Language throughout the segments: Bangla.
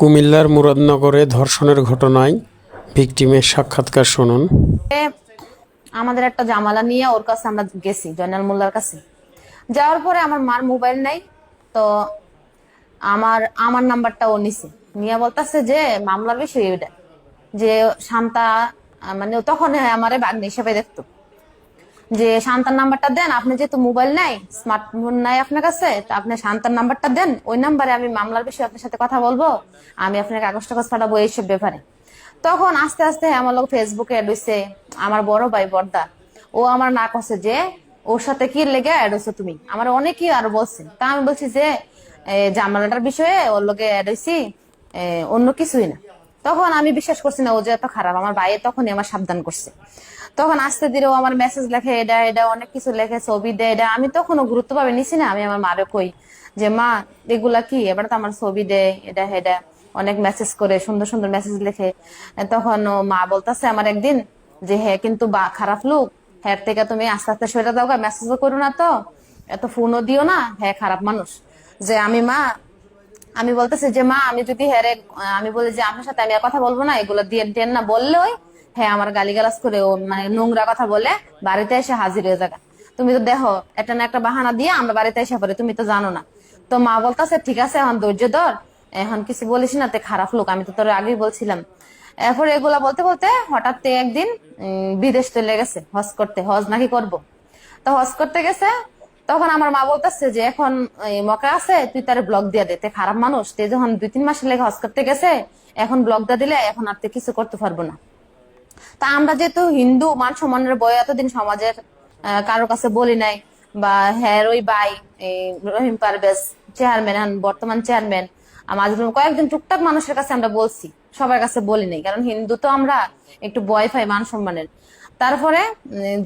কুমিল্লার মুরাদনগরে ধর্ষণের ঘটনায় ভিকটিমের সাক্ষাৎকার শুনুন। আমাদের একটা জামালা নিয়ে ওর কাছে আমরা গেছি, জয়নাল মোল্লার কাছে। যাওয়ার পরে আমার মার মোবাইল নাই, তো আমার আমার নাম্বারটা ও নিছে। নিয়ে বলতেছে যে, মামলার বিষয় এটা, যে শান্তা মানে তখন আমারে বাগ্নি হিসেবে দেখতো। যে শান্তার নাম্বারটা দেন আপনি যেহেতু মোবাইল নাই স্মার্টফোন নাই আপনার কাছে তো আপনি শান্তার নাম্বারটা দেন ওই নাম্বারে আমি মামলার বিষয়ে আপনার সাথে কথা বলব আমি আপনার কাগজ টাগজ পাঠাবো এইসব ব্যাপারে। তখন আস্তে আস্তে আমার লোক ফেসবুকে অ্যাড হইছে আমার বড় ভাই বর্দা ও আমার না করছে যে ওর সাথে কি লেগে অ্যাড হইছো তুমি? আমার অনেকেই আরও বলছে। তা আমি বলছি যে জামালাটার বিষয়ে ওর লোকে অ্যাড হইছি এ, অন্য কিছুই না। তখন আমি বিশ্বাস করছি না, ও যে এত খারাপ। আমার ভাই তখনই আমার সাবধান করছে। তখন আস্তে ধীরে আমার মেসেজ লেখে, এটা এটা অনেক কিছু লেখে, ছবি দেয় এটা। আমি তখনও গুরুত্ব পাবে নিছি না, আমি আমার মারে কই যে, মা, এগুলা কি? এবার তো আমার ছবি দেয় এটা হেডা অনেক মেসেজ করে, সুন্দর সুন্দর মেসেজ লেখে। তখন ও মা বলতেছে আমার একদিন যে হ্যাঁ কিন্তু বা, খারাপ লোক। হ্যাঁ থেকে তুমি আস্তে আস্তে সরে দাও মেসেজও করো না তো। এত ফোনও দিও না হ্যাঁ খারাপ মানুষ। যে, আমি মা আমি বলতেছি যে, মা, আমি যদি হেরে আমি বলি যে, আপনার সাথে আমি কথা বলব না, এগুলো দিয়ে দেন না বললেই হ্যাঁ আমার গালিগালাজ করে ও মানে নোংরা কথা বলে বাড়িতে এসে হাজির হয়ে যাবে। তুমি তো দেখো, একটা না একটা বাহানা দিয়ে আমরা বাড়িতে এসে পড়ি, তুমি তো জানো না। তো মা বলতেছে, ঠিক আছে, এখন ধৈর্য ধর, এখন কিছু বলিস না, তে খারাপ লোক, আমি তো তোর আগেই বলছিলাম। এরপর এগুলা বলতে বলতে হঠাৎ একদিন বিদেশ চলে গেছে, হজ করতে, হজ নাকি করব। তো হজ করতে গেছে তখন আমার মা বলতেছে যে, এখন মকা আছে, তুই তার ব্লগ দিয়ে দে খারাপ মানুষ। তে যখন দুই, তিন মাসের লেগে হজ করতে গেছে, এখন দিয়ে দিলে এখন আর কিছু করতে পারব না। তা আমরা যেহেতু হিন্দু, মান সম্মানের বই এতদিন সমাজের কারোর কাছে বলি নাই। বা হ্যাঁ ওই বাই রহিম পারভেজ চেয়ারম্যান বর্তমান চেয়ারম্যান আমাদের কয়েকজন টুকটাক মানুষের কাছে আমরা বলছি, সবার কাছে বলি নাই। কারণ হিন্দু তো আমরা একটু ভয় পাই মান সম্মানের। তারপরে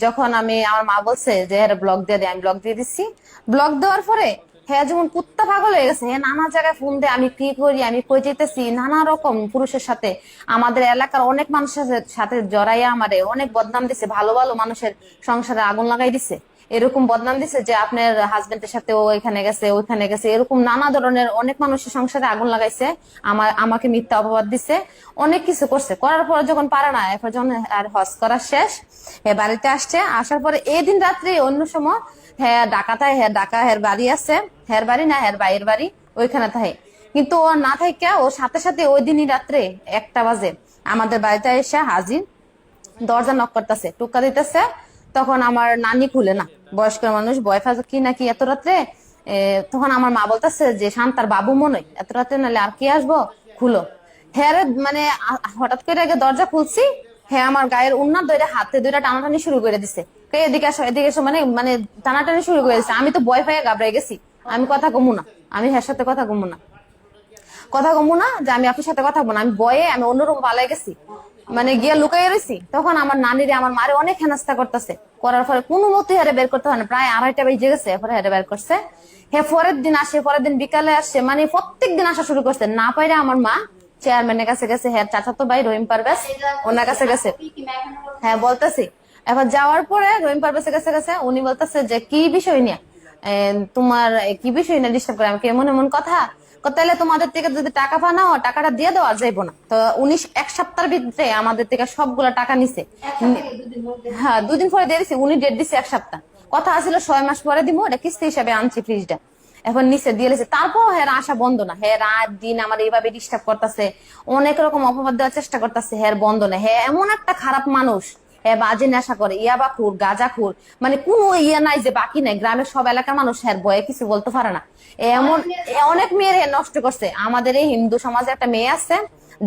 যখন আমি, আমার মা বলছে যে হ্যাঁ ব্লক দিয়ে দে, আমি ব্লক দিয়ে দিচ্ছি। ব্লক দেওয়ার পরে হ্যাঁ যেমন কুত্তা পাগল হয়ে গেছে হ্যাঁ নানা জায়গায় ফোন দেয় আমি কি করি, আমি কই যেতেছি, নানা রকম পুরুষের সাথে। আমাদের এলাকার অনেক মানুষের সাথে জড়াইয়া আমারে অনেক বদনাম দিছে, ভালো ভালো মানুষের সংসারে আগুন লাগাই দিছে। এরকম বদনাম দিছে যে আপনার হাজবেন্ডের সাথে ও এখানে গেছে ওইখানে গেছে, এরকম নানা ধরনের অনেক মানুষের সংসারে আগুন লাগাইছে, আমার, আমাকে মিথ্যা অপবাদ দিছে, অনেক কিছু করছে। করার পর যখন পারে না, এরপর যখন আর হজ করা শেষ এ বাড়িতে আসছে, আসার পরে এই দিন রাত্রে অন্য সময় হ্যাঁ ডাকাতায় হ্যাঁ ডাকা, হের বাড়ি আছে, হের বাড়ি না, হের বাইয়ের বাড়ি, ওইখানে থাকে। কিন্তু ও না থাকে ও সাথে সাথে ওই দিনই রাত্রে একটা বাজে, আমাদের বাড়িতে এসে হাজির, দরজা নক করতেছে টুকা দিতেছে তখন আমার নানি খুলে না বয়স্ক মানুষ বয়ফা কি নাকি এত রাত্রে? তখন আমার মা বলতেছে যে শান্তার বাবু মনে হয়, এত রাত্রে নাহলে আর কি আসব? খুলো। হ্যাঁ মানে হঠাৎ করে আগে দরজা খুলছি হ্যাঁ আমার গায়ের উন্নার দইরা হাতে দইরা টানাটানি শুরু করে দিছে। এদিকে আসো এদিকে এসো মানে মানে টানাটানি শুরু করে দিছে। আমি তো বয় পাইয়া গাবড়াই গেছি। আমি কথা কমু না আমি হ্যার সাথে কথা কমু না। কথা কমু না যে আমি আপনার সাথে কথা বলব না আমি বয়ে আমি অন্যরকম পালাই গেছি। মানে গিয়া লুকাই রয়েছি তখন আমার নানিরে আমার মারে অনেক হেনাস্তা করতেছে। করার পরে কোনো মতে হারে বের করতে হয় প্রায় আড়াইটা বেজে গেছে, এরপরে হারে বের করছে। হে পরের দিন আসে, পরের দিন বিকালে আসছে মানে প্রত্যেক দিন আসা শুরু করছে। না পাইরে আমার মা চেয়ারম্যানের কাছে গেছে হ্যাঁ চাচা তো ভাই রহিম পারভেজ ওনার কাছে গেছে। হ্যাঁ বলতেছি। এখন যাওয়ার পরে রহিম পারভেজের কাছে গেছে উনি বলতেছে যে, কি বিষয় নিয়ে? তোমার কি বিষয় নিয়ে ডিস্টার্ব করে? আমাকে এমন এমন কথা তাহলে তোমাদের থেকে যদি টাকা পানাও টাকাটা দিয়ে দেওয়া যাইবো না। তো উনি এক সপ্তাহের ভিতরে আমাদের থেকে সবগুলা টাকা নিছে। হ্যাঁ দুদিন পরে দিয়ে দিছে উনি ডেট দিছে এক সপ্তাহ। কথা আছিল ছয় মাস পরে দিব এটা কিস্তি হিসাবে আনছি ফ্রিজটা এখন নিচে দিয়ে লেছে তারপর হ্যাঁ আশা বন্ধ না। হ্যাঁ রাত দিন আমার এইভাবে ডিস্টার্ব করতেছে অনেক রকম অপবাদ দেওয়ার চেষ্টা করতেছে হ্যাঁ বন্ধ না। হ্যাঁ এমন একটা খারাপ মানুষ। হ্যাঁ বাজে নেশা করে। ইয়াবা খুর গাজা খুর। মানে কোনো ইয়ে নাই যে বাকি নাই। গ্রামের সব এলাকার মানুষ হ্যাঁ ভয়ে কিছু বলতে পারে না। এমন অনেক মেয়ের হ্যাঁ নষ্ট করছে। আমাদের এই হিন্দু সমাজে একটা মেয়ে আছে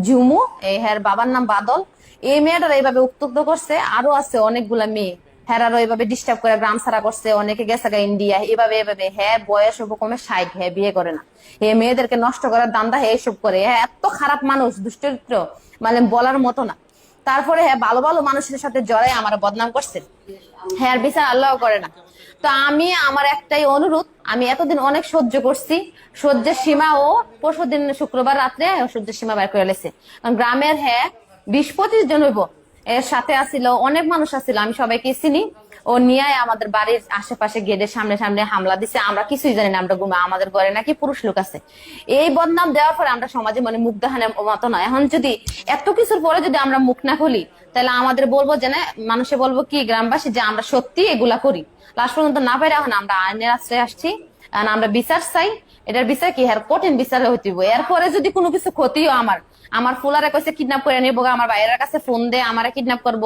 ঝুমু এই হ্যাঁ বাবার নাম বাদল। এই মেয়েটার এইভাবে উত্তক্ত করছে। আরও আছে অনেকগুলা মেয়ে। হেরারও এভাবে ডিস্টার্ব করে গ্রাম ছাড়া করছে। অনেকে গেছে ইন্ডিয়া। এভাবে এভাবে। হ্যাঁ বয়স কমে ষাট। হ্যাঁ বিয়ে করে না। হে মেয়েদেরকে নষ্ট করার দান্দা হে এসব করে। হ্যাঁ এত খারাপ মানুষ দুষ্টরিত্র মানে বলার মতো না। তারপরে হ্যাঁ ভালো ভালো মানুষের সাথে জড়াই আমার বদনাম করছে। হ্যাঁ বিচার আল্লাহ করে না। তো আমি, আমার একটাই অনুরোধ, আমি এতদিন অনেক সহ্য করছি। সহ্যের সীমা ও পরশু দিন শুক্রবার রাত্রে সহ্যের সীমা বের করে লেছে। গ্রামের হ্যাঁ বিশ পঁচিশ জন হইব। এর সাথে আসিল অনেক মানুষ আসিল আমি সবাইকে চিনি। ও নিয়ে আমাদের বাড়ির আশেপাশে গেটের সামনে সামনে হামলা দিছে। আমরা কিছুই জানি না, আমরা ঘুমা আমাদের ঘরে নাকি পুরুষ লোক আছে। এই বদনাম দেওয়ার পরে আমরা সমাজে মানে মুখ দেখানোর মতো নয়। এখন যদি এত কিছুর পরে যদি আমরা মুখ না খুলি, তাহলে আমাদের বলব যে না, মানুষে বলব কি, গ্রামবাসী, যে আমরা সত্যি এগুলা করি। লাস্ট পর্যন্ত না পারে এখন আমরা আইনের আশ্রয় আসছি। আমরা বিচার চাই। এটার বিচার কি? হ্যাঁ কঠিন বিচার হইতে এরপরে যদি কোনো কিছু ক্ষতিও আমার আমার ফুলারে কইছে কিডন্যাপ করে নিবো আমার বাইরের কাছে ফোন দে, আমারে কিডন্যাপ করব,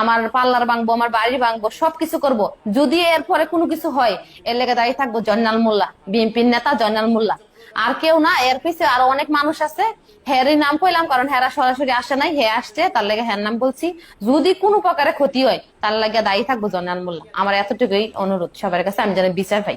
আমার পার্লার ভাঙবো, আমার বাড়ি ভাঙবো, সবকিছু করব। যদি এরপরে কোনো কিছু হয়, এর লেগে দাঁড়িয়ে থাকব জন্নাল মোল্লা, বিএনপির নেতা জন্নাল মোল্লা। আর কেউ না, এর পিছে আরও অনেক মানুষ আছে। হ্যারই নাম কইলাম, কারণ হেরা সরাসরি আসে নাই, হে আসছে, তার লেগে হ্যার নাম বলছি। যদি কোনো প্রকারে ক্ষতি হয়, তার লাগে দায়ী থাকব জন্নাল মোল্লা। আমার এতটুকুই অনুরোধ সবার কাছে, আমি যেন বিচার পাই।